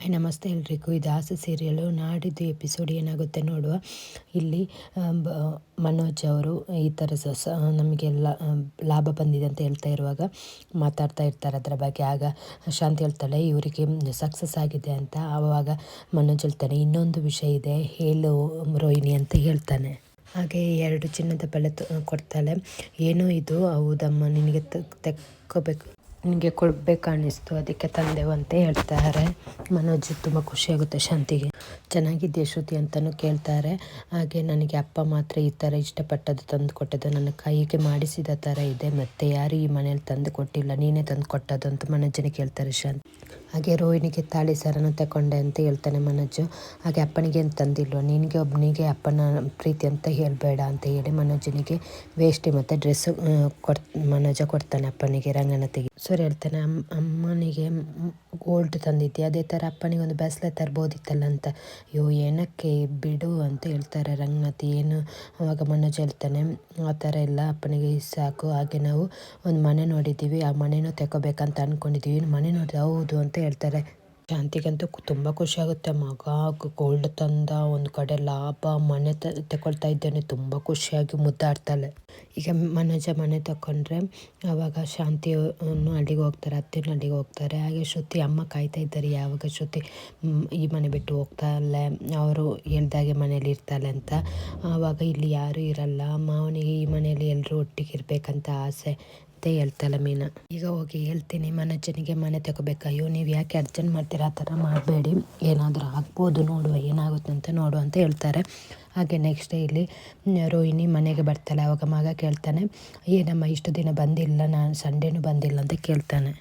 Hi ನಮಸ್ತೆ ಎಲ್ರಿಗೂ. ಇದು ಆಸೆ ಸೀರಿಯಲು ನಾಡಿದ್ದು ಎಪಿಸೋಡ್ ಏನಾಗುತ್ತೆ ನೋಡುವ. ಇಲ್ಲಿ ಮನೋಜ್ ಅವರು ಈ ಥರ ಸ ಸ, ನಮಗೆಲ್ಲ ಲಾಭ ಬಂದಿದೆ ಅಂತ ಹೇಳ್ತಾ ಇರುವಾಗ ಮಾತಾಡ್ತಾ ಇರ್ತಾರೆ ಅದರ ಬಗ್ಗೆ. ಆಗ ಶಾಂತಿ ಹೇಳ್ತಾಳೆ, ಇವರಿಗೆ ಸಕ್ಸಸ್ ಆಗಿದೆ ಅಂತ. ಆವಾಗ ಮನೋಜ್ ಹೇಳ್ತಾನೆ, ಇನ್ನೊಂದು ವಿಷಯ ಇದೆ. ಹೇಳು ರೋಹಿಣಿ ಅಂತ ಹೇಳ್ತಾನೆ. ಹಾಗೆ ಎರಡು ಚಿನ್ನದ ಬೆಲೆ ಕೊಡ್ತಾಳೆ. ಏನೋ ಇದು, ಹೌದಮ್ಮ, ನಿನಗೆ ತೆಕ್ಕೋಬೇಕು. ನಿನಗೆ ಕೊಡಬೇಕನ್ನಿಸ್ತು. ಅದಕ್ಕೆ ತಂದೆವು ಅಂತ ಹೇಳ್ತಾರೆ. ಮನೋಜ್ ತುಂಬ ಖುಷಿಯಾಗುತ್ತೆ ಶಾಂತಿಗೆ. ಚೆನ್ನಾಗಿದ್ದೆ ಶ್ರುತಿ ಅಂತಲೂ ಕೇಳ್ತಾರೆ. ಹಾಗೆ ನನಗೆ ಅಪ್ಪ ಮಾತ್ರ ಈ ಥರ ಇಷ್ಟಪಟ್ಟದ್ದು ತಂದು ಕೊಟ್ಟದ್ದು. ನನ್ನ ಕೈಗೆ ಮಾಡಿಸಿದ ಥರ ಇದೆ. ಮತ್ತು ಯಾರು ಈ ಮನೇಲಿ ತಂದು ಕೊಟ್ಟಿಲ್ಲ. ನೀನೇ ತಂದು ಕೊಟ್ಟದ್ದು ಅಂತ ಮನೋಜನ ಕೇಳ್ತಾರೆ ಶಾಂತಿ. ಹಾಗೆ ರೋಹಿಣಿಗೆ ತಾಳಿ ಸರನು ತಗೊಂಡೆ ಅಂತ ಹೇಳ್ತಾನೆ ಮನೋಜು. ಹಾಗೆ ಅಪ್ಪನಿಗೆ ಏನು ತಂದಿಲ್ವ ನಿನಗೆ ಒಬ್ಬನಿಗೆ ಅಪ್ಪನ ಪ್ರೀತಿ ಅಂತ ಹೇಳಬೇಡ ಅಂತ ಹೇಳಿ ಮನೋಜನಿಗೆ ವೇಷ್ಟಿ ಮತ್ತು ಡ್ರೆಸ್ಸು ಕೊಡ್, ಮನೋಜ ಕೊಡ್ತಾನೆ ಅಪ್ಪನಿಗೆ ರಂಗನತಿಗೆ ಸರಿ ಹೇಳ್ತಾನೆ ಅಮ್ಮ ಅಮ್ಮನಿಗೆ ಗೋಲ್ಡ್ ತಂದಿದ್ದೆ ಅದೇ ಥರ ಅಪ್ಪನಿಗೆ ಒಂದು ಬ್ಯಾಸ್ಲೆ ತರ್ಬೋದಿತ್ತಲ್ಲ ಅಂತ. ಅಯ್ಯೋ, ಏನಕ್ಕೆ? ಬಿಡು ಅಂತ ಹೇಳ್ತಾರೆ ರಂಗನಾಥಿ. ಏನು? ಅವಾಗ ಮನೋಜ್ ಹೇಳ್ತಾನೆ, ಆ ಥರ ಎಲ್ಲ ಅಪ್ಪನಿಗೆ ಸಾಕು. ಹಾಗೆ ನಾವು ಒಂದು ಮನೆ ನೋಡಿದ್ದೀವಿ. ಆ ಮನೆನೂ ತಗೋಬೇಕಂತ ಅಂದ್ಕೊಂಡಿದ್ದೀವಿ ಮನೆ ನೋಡಿ ಹೌದು ಅಂತ ಹೇಳ್ತಾರೆ. ಶಾಂತಿಗಂತೂ ತುಂಬ ಖುಷಿಯಾಗುತ್ತೆ. ಮಗ ಗೋಲ್ಡ್ ತಂದ ಒಂದು ಕಡೆ ಲಾಭ, ಮನೆ ತಗೊಳ್ತಾ ಇದ್ದೇನೆ. ತುಂಬ ಖುಷಿಯಾಗಿ ಮುದ್ದಾಡ್ತಾಳೆ ಈಗ ಮನೋಜ ಮನೆ ತಗೊಂಡ್ರೆ ಆವಾಗ ಶಾಂತಿ ಅಲ್ಲಿಗೆ ಹೋಗ್ತಾರೆ, ಅತ್ತಿನ ಅಲ್ಲಿಗೆ ಹೋಗ್ತಾರೆ. ಹಾಗೆ ಶ್ರುತಿ ಅಮ್ಮ ಕಾಯ್ತಾ ಇದ್ದಾರೆ. ಯಾವಾಗ ಶ್ರುತಿ ಈ ಮನೆ ಬಿಟ್ಟು ಹೋಗ್ತಾಳೆ, ಅವರು ಹೇಳ್ದಾಗೆ ಮನೇಲಿ ಇರ್ತಾಳೆ ಅಂತ. ಆವಾಗ ಇಲ್ಲಿ ಯಾರೂ ಇರಲ್ಲ. ಮಾವನಿಗೆ ಈ ಮನೆಯಲ್ಲಿ ಎಲ್ಲರೂ ಒಟ್ಟಿಗೆ ಇರಬೇಕಂತ ಆಸೆ. ಅಂತ ಹೇಳ್ತಾಳೆ ಮೀನಾ. ಈಗ ಹೋಗಿ ಹೇಳ್ತೀನಿ ಮನೋಜನಿಗೆ ಮನೆ ತಗೋಬೇಕು. ಅಯ್ಯೋ, ನೀವು ಯಾಕೆ ಅರ್ಜೆಂಟ್ ಮಾಡ್ತೀರಾ? ಆ ಥರ ಮಾಡಬೇಡಿ. ಏನಾದರೂ ಆಗ್ಬೋದು ನೋಡುವ, ಏನಾಗುತ್ತೆ ಅಂತ ನೋಡು ಅಂತ ಹೇಳ್ತಾರೆ. ಹಾಗೆ ನೆಕ್ಸ್ಟ್ ಡೇ ಇಲ್ಲಿ ರೋಹಿಣಿ ಮನೆಗೆ ಬರ್ತಾಳೆ. ಅವಾಗ ಮಗ ಕೇಳ್ತಾನೆ ಏನಮ್ಮ ಇಷ್ಟು ದಿನ ಬಂದಿಲ್ಲ, ನಾನು ಸಂಡೇನೂ ಬಂದಿಲ್ಲ ಅಂತ ಕೇಳ್ತಾನೆ.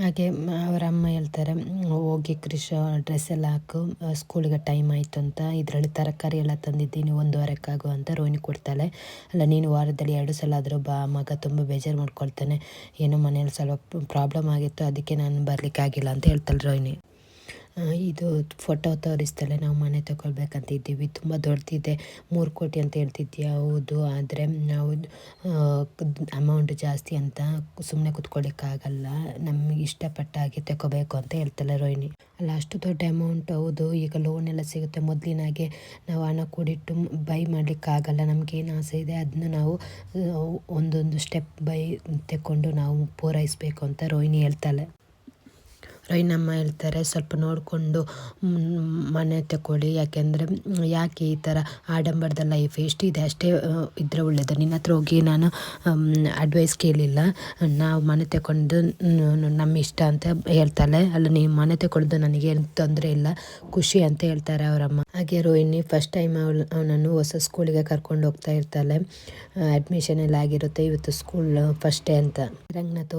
ಹಾಗೆ ಅವರ ಅಮ್ಮ ಹೇಳ್ತಾರೆ ಹೋಗಿ ಕ್ರಿಶ್ ಡ್ರೆಸ್ ಎಲ್ಲ ಹಾಕು ಸ್ಕೂಲಿಗೆ ಟೈಮ್ ಆಯಿತು ಅಂತ. ಇದರಲ್ಲಿ ತರಕಾರಿ ಎಲ್ಲ ತಂದಿದ್ದೀನಿ, ಒಂದುವರೆಕ್ಕಾಗು ಅಂತ ರೋಹಿಣಿ ಕೊಡ್ತಾಳೆ. ಅಲ್ಲ, ನೀನು ವಾರದಲ್ಲಿ ಎರಡು ಸಲ ಆದರೂ ಬಾ, ಮಗ ತುಂಬ ಬೇಜಾರು ಮಾಡ್ಕೊಳ್ತಾನೆ. ಏನೋ ಮನೇಲಿ ಸ್ವಲ್ಪ ಪ್ರಾಬ್ಲಮ್ ಆಗಿತ್ತು, ಅದಕ್ಕೆ ನಾನು ಬರಲಿಕ್ಕಾಗಿಲ್ಲ ಅಂತ ಹೇಳ್ತಾಳೆ ರೋಹಿಣಿ. ಇದು ಫೋಟೋ ತೋರಿಸ್ತಾಳೆ ನಾವು ಮನೆ ತಗೊಳ್ಬೇಕಂತ ಇದ್ದೀವಿ ತುಂಬ ದೊಡ್ಡದಿದೆ. ಮೂರು ಕೋಟಿ ಅಂತ ಹೇಳ್ತಿದ್ಯಾ ಹೌದು. ಆದರೆ ನಾವು ಅಮೌಂಟ್ ಜಾಸ್ತಿ ಅಂತ ಸುಮ್ಮನೆ ಕುತ್ಕೊಳ್ಳಿಕ್ಕಾಗಲ್ಲ ನಮಗೆ ಇಷ್ಟಪಟ್ಟ ಹಾಗೆ ತಗೋಬೇಕು ಅಂತ ಹೇಳ್ತಾಳೆ ರೋಹಿಣಿ. ಅಲ್ಲ, ಅಷ್ಟು ದೊಡ್ಡ ಅಮೌಂಟ್ ಹೌದು. ಈಗ ಲೋನ್ ಎಲ್ಲ ಸಿಗುತ್ತೆ. ಮೊದಲಿನಾಗೆ ನಾವು ಹಣ ಕೂಡಿಟ್ಟು ಬೈ ಮಾಡಲಿಕ್ಕಾಗಲ್ಲ. ನಮಗೇನು ಆಸೆ ಇದೆ? ಅದನ್ನ ನಾವು ಒಂದೊಂದು ಸ್ಟೆಪ್ ಬೈ ತಗೊಂಡು ನಾವು ಪೂರೈಸಬೇಕು ಅಂತ ರೋಹಿಣಿ ಹೇಳ್ತಾಳೆ. ರೈನಮ್ಮ ಹೇಳ್ತಾರೆ, ಸ್ವಲ್ಪ ನೋಡಿಕೊಂಡು ಮನೆ ತಗೊಳ್ಳಿ ಯಾಕೆಂದರೆ, ಯಾಕೆ ಈ ಥರ ಆಡಂಬರದ ಲೈಫ್ ಎಷ್ಟಿದೆ ಅಷ್ಟೇ ಇದ್ದರೆ ಒಳ್ಳೆಯದು ನಿನ್ನ ಹತ್ರ ಹೋಗಿ ನಾನು ಅಡ್ವೈಸ್ ಕೇಳಿಲ್ಲ. ನಾವು ಮನೆ ತಗೊಂಡು ನಮ್ಮ ಇಷ್ಟ ಅಂತ ಹೇಳ್ತಾಳೆ. ಅಲ್ಲ ನೀವು ಮನೆ ತಗೊಳ್ಳೋದು ನನಗೇನು ತೊಂದರೆ ಇಲ್ಲ, ಖುಷಿ ಅಂತ ಹೇಳ್ತಾರೆ ಅವರಮ್ಮ. ಹಾಗೆ ರೋಹಿಣಿ ಫಸ್ಟ್ ಟೈಮ್ ಅವಳು, ಅವನನ್ನು ಹೊಸ ಸ್ಕೂಲಿಗೆ ಕರ್ಕೊಂಡು ಹೋಗ್ತಾ ಇರ್ತಾಳೆ. ಅಡ್ಮಿಷನ್ ಎಲ್ಲ ಆಗಿರುತ್ತೆ, ಇವತ್ತು ಸ್ಕೂಲ್ ಫಸ್ಟ್ ಡೇ ಅಂತ. ರಂಗನಾಥ್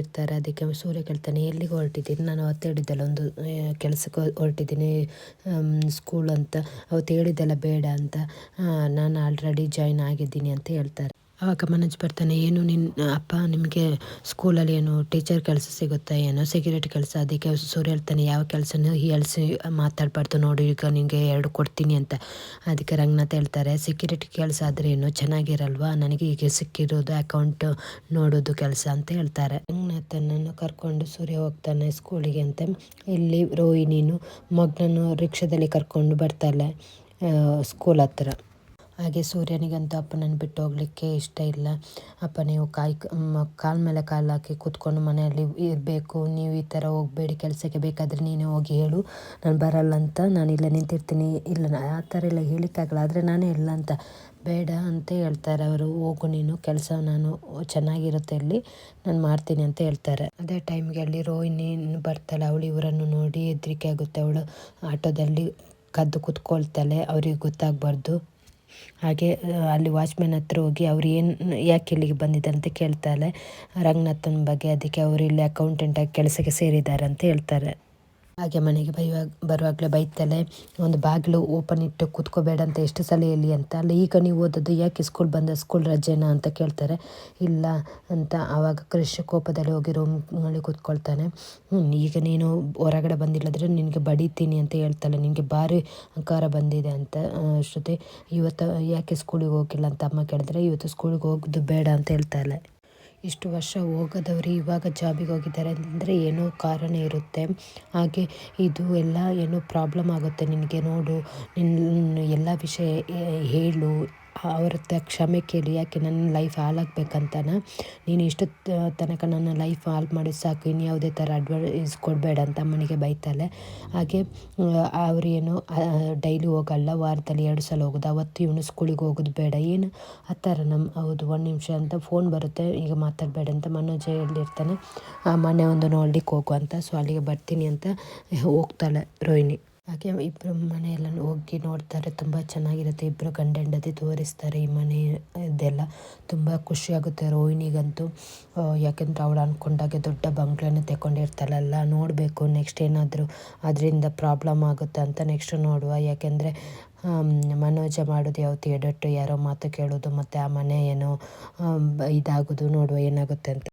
ಇರ್ತಾರೆ ಅದಕ್ಕೆ ಸೂರ್ಯ ಕೇಳ್ತಾನೆ, ಎಲ್ಲಿಗೆ ಹೊರಟಿದ್ದೀನಿ ನಾನು ಅವತ್ತು ಹೇಳಿದ್ದಲ್ಲ, ಒಂದು ಕೆಲಸಕ್ಕೆ ಹೊರಟಿದ್ದೀನಿ ಸ್ಕೂಲ್ ಅಂತ. ಅವತ್ತು ಹೇಳಿದ್ದೆಲ್ಲ ಬೇಡ ಅಂತ. ನಾನು ಆಲ್ರೆಡಿ ಜಾಯ್ನ್ ಆಗಿದ್ದೀನಿ ಅಂತ ಹೇಳ್ತಾರೆ. ಆವಾಗ ಮನೋಜ್ ಬರ್ತಾನೆ, ಏನು ನಿನ್ನ ಅಪ್ಪ ನಿಮಗೆ ಸ್ಕೂಲಲ್ಲಿ ಏನು ಟೀಚರ್ ಕೆಲಸ ಸಿಗುತ್ತಾ, ಏನೋ ಸೆಕ್ಯೂರಿಟಿ ಕೆಲಸ, ಅದಕ್ಕೆ ಸೂರ್ಯ ಹೇಳ್ತಾನೆ, ಯಾವ ಕೆಲಸನೂ ಹೇಳ್ಸಿ ಮಾತಾಡಬಾರ್ದು ನೋಡಿ, ಈಗ ನಿಮಗೆ ಎರಡು ಕೊಡ್ತೀನಿ ಅಂತ. ಅದಕ್ಕೆ ರಂಗನಾಥ್ ಹೇಳ್ತಾರೆ ಸೆಕ್ಯೂರಿಟಿ ಕೆಲಸ ಆದರೆ ಏನು ಚೆನ್ನಾಗಿರಲ್ವಾ? ನನಗೆ ಈಗ ಸಿಕ್ಕಿರೋದು ಅಕೌಂಟ್ ನೋಡೋದು ಕೆಲಸ ಅಂತ ಹೇಳ್ತಾರೆ. ರಂಗನಾಥನನ್ನು ಕರ್ಕೊಂಡು ಸೂರ್ಯ ಹೋಗ್ತಾನೆ ಸ್ಕೂಲಿಗೆ ಅಂತ. ಇಲ್ಲಿ ರೋಹಿಣಿನು ಮಗನನ್ನು ರಿಕ್ಷಾದಲ್ಲಿ ಕರ್ಕೊಂಡು ಬರ್ತಾಳೆ ಸ್ಕೂಲ್ ಹತ್ರ. ಹಾಗೆ ಸೂರ್ಯನಿಗಂತೂ ಅಪ್ಪನನ್ನು ಬಿಟ್ಟು ಹೋಗಲಿಕ್ಕೆ ಇಷ್ಟ ಇಲ್ಲ. ಅಪ್ಪ, ನೀವು ಕಾಯಿ ಕಾಲ ಮೇಲೆ ಕಾಲು ಹಾಕಿ ಕೂತ್ಕೊಂಡು ಮನೆಯಲ್ಲಿ ಇರಬೇಕು. ನೀವು ಈ ಥರ ಹೋಗಬೇಡಿ, ಕೆಲಸಕ್ಕೆ ಬೇಕಾದರೆ ನೀನೇ ಹೋಗಿ ಹೇಳು. ನಾನು ಬರಲ್ಲ ಅಂತ, ನಾನು ಇಲ್ಲೇ ನಿಂತಿರ್ತೀನಿ. ಇಲ್ಲ ಆ ಥರ ಎಲ್ಲ ಹೇಳಿಕ್ಕಾಗಲ್ಲ ಆದರೆ ನಾನೇ ಇಲ್ಲ ಅಂತ. ಬೇಡ ಅಂತ ಹೇಳ್ತಾರೆ ಅವರು. ಹೋಗು ನೀನು, ಕೆಲಸ ನಾನು ಚೆನ್ನಾಗಿರುತ್ತೆ ಇಲ್ಲಿ, ನಾನು ಮಾಡ್ತೀನಿ ಅಂತ ಹೇಳ್ತಾರೆ. ಅದೇ ಟೈಮ್ಗೆ ಅಲ್ಲಿ ರೋಹಿಣಿ ಬರ್ತಾಳೆ, ಅವಳು ಇವರನ್ನು ನೋಡಿ ಹೆದರಿಕೆ ಆಗುತ್ತೆ. ಅವಳು ಆಟೋದಲ್ಲಿ ಕದ್ದು ಕುತ್ಕೊಳ್ತಾಳೆ, ಅವ್ರಿಗೆ ಗೊತ್ತಾಗಬಾರ್ದು. ಹಾಗೆ ಅಲ್ಲಿ ವಾಚ್ಮ್ಯಾನ್ ಹತ್ರ ಹೋಗಿ ಅವ್ರು ಏನು, ಯಾಕೆ ಇಲ್ಲಿಗೆ ಬಂದಿದ್ದಾರೆ ಅಂತ ಕೇಳ್ತಾಳೆ. ರಂಗನಾಥನ ಬಗ್ಗೆ ಅದಕ್ಕೆ ಅವರು ಇಲ್ಲಿ ಅಕೌಂಟೆಂಟಾಗಿ ಕೆಲಸಕ್ಕೆ ಸೇರಿದ್ದಾರೆ ಅಂತ ಹೇಳ್ತಾರೆ. ಹಾಗೆ ಮನೆಗೆ ಬೈವಾಗ ಬರುವಾಗಲೇ ಬೈತಾಳೆ, ಒಂದು ಬಾಗಿಲು ಓಪನ್ ಇಟ್ಟು ಕೂತ್ಕೋಬೇಡ ಅಂತ ಎಷ್ಟು ಸಲ ಹೇಳಿ ಅಂತ. ಅಲ್ಲ, ಈಗ ನೀವು ಓದೋದು ಯಾಕೆ ಸ್ಕೂಲ್ ಬಂದ ಸ್ಕೂಲ್ ರಜೆನಾ ಅಂತ ಕೇಳ್ತಾರೆ. ಇಲ್ಲ ಅಂತ ಆವಾಗ ಕೃಷಿ ಕೋಪದಲ್ಲಿ ಹೋಗಿ ರೂಮ್ನಲ್ಲಿ ಕೂತ್ಕೊಳ್ತಾನೆ. ಈಗ ನೀನು ಹೊರಗಡೆ ಬಂದಿಲ್ಲದ್ರೆ ನಿನಗೆ ಬಡಿತೀನಿ ಅಂತ ಹೇಳ್ತಾಳೆ. ನಿನಗೆ ಭಾರಿ ಅಹಂಕಾರ ಬಂದಿದೆ ಅಂತ ಶ್ರುತಿ. ಇವತ್ತು ಯಾಕೆ ಸ್ಕೂಲಿಗೆ ಹೋಗಿಲ್ಲ ಅಂತ ಅಮ್ಮ ಕೇಳಿದ್ರೆ, ಇವತ್ತು ಸ್ಕೂಲಿಗೆ ಹೋಗೋದು ಬೇಡ ಅಂತ ಹೇಳ್ತಾಳೆ. ಇಷ್ಟು ವರ್ಷ ಹೋಗದವ್ರು ಇವಾಗ ಜಾಬಿಗೆ ಹೋಗಿದ್ದಾರೆ ಅಂದರೆ ಏನೋ ಕಾರಣ ಇರುತ್ತೆ. ಹಾಗೆ ಇದು ಎಲ್ಲ ಏನೋ ಪ್ರಾಬ್ಲಮ್ ಆಗುತ್ತೆ ನಿನಗೆ ನೋಡು. ನಿನ್ನ ಎಲ್ಲ ವಿಷಯ ಹೇಳು. ಅವ್ರ ಹತ್ರ ಕ್ಷಮೆ ಕೇಳಿ, ಯಾಕೆ ನನ್ನ ಲೈಫ್ ಹಾಳಾಗ್ಬೇಕಂತನ ನೀನು ಇಷ್ಟು ತನಕ ನನ್ನ ಲೈಫ್ ಹಾಳು ಮಾಡಿ ಸಾಕು ಇನ್ನು ಯಾವುದೇ ಥರ ಅಡ್ವೈಸ್ ಕೊಡಬೇಡ ಅಂತ ಅಮ್ಮನಿಗೆ ಬೈತಾಳೆ. ಹಾಗೆ ಅವರೇನು ಡೈಲಿ ಹೋಗಲ್ಲ, ವಾರದಲ್ಲಿ ಎರಡು ಸಲ ಹೋಗೋದು, ಅವತ್ತು ಇವನು ಸ್ಕೂಲಿಗೆ ಹೋಗೋದು ಬೇಡ. ಏನು? ಆ ಥರ ನಮ್ಮ ಹೌದು, ಒಂದು ನಿಮಿಷ ಅಂತ ಫೋನ್ ಬರುತ್ತೆ, ಈಗ ಮಾತಾಡಬೇಡ ಅಂತ ಮನೋಜ ಆ, ಮನೆ ಒಂದು ನೋಡ್ಲಿಕ್ಕೆ ಹೋಗು ಅಂತ, ಸೊ ಅಲ್ಲಿಗೆ ಬರ್ತೀನಿ ಅಂತ ಹೋಗ್ತಾಳೆ ರೋಹಿಣಿ. ಹಾಗೆ ಇಬ್ಬರು ಮನೆಯೆಲ್ಲ ಹೋಗಿ ನೋಡ್ತಾರೆ, ತುಂಬ ಚೆನ್ನಾಗಿರುತ್ತೆ. ಇಬ್ಬರು ಗಂಡ ಹೆಂಡತಿ ತೋರಿಸ್ತಾರೆ ಈ ಮನೆ ಇದೆಲ್ಲ ತುಂಬ ಖುಷಿಯಾಗುತ್ತೆ ರೋಹಿಣಿಗಂತೂ. ಯಾಕೆಂದ್ರೆ ಅವಳು ಅಂದ್ಕೊಂಡಾಗೆ ದೊಡ್ಡ ಬಂಗ್ಲೆನೇ ತಗೊಂಡಿರ್ತಾಳಲ್ಲ ನೋಡಬೇಕು ನೆಕ್ಸ್ಟ್ ಏನಾದರೂ ಅದರಿಂದ ಪ್ರಾಬ್ಲಮ್ ಆಗುತ್ತೆ ಅಂತ ನೆಕ್ಸ್ಟ್ ನೋಡುವ. ಯಾಕೆಂದರೆ ಮನೋಜ ಮಾಡೋದು ಯಾವತ್ತು ಎಡಟ್ಟು, ಯಾರೋ ಮಾತು ಕೇಳೋದು, ಮತ್ತು ಆ ಮನೆ ಏನೋ ಇದಾಗೋದು ನೋಡುವ ಏನಾಗುತ್ತೆ ಅಂತ.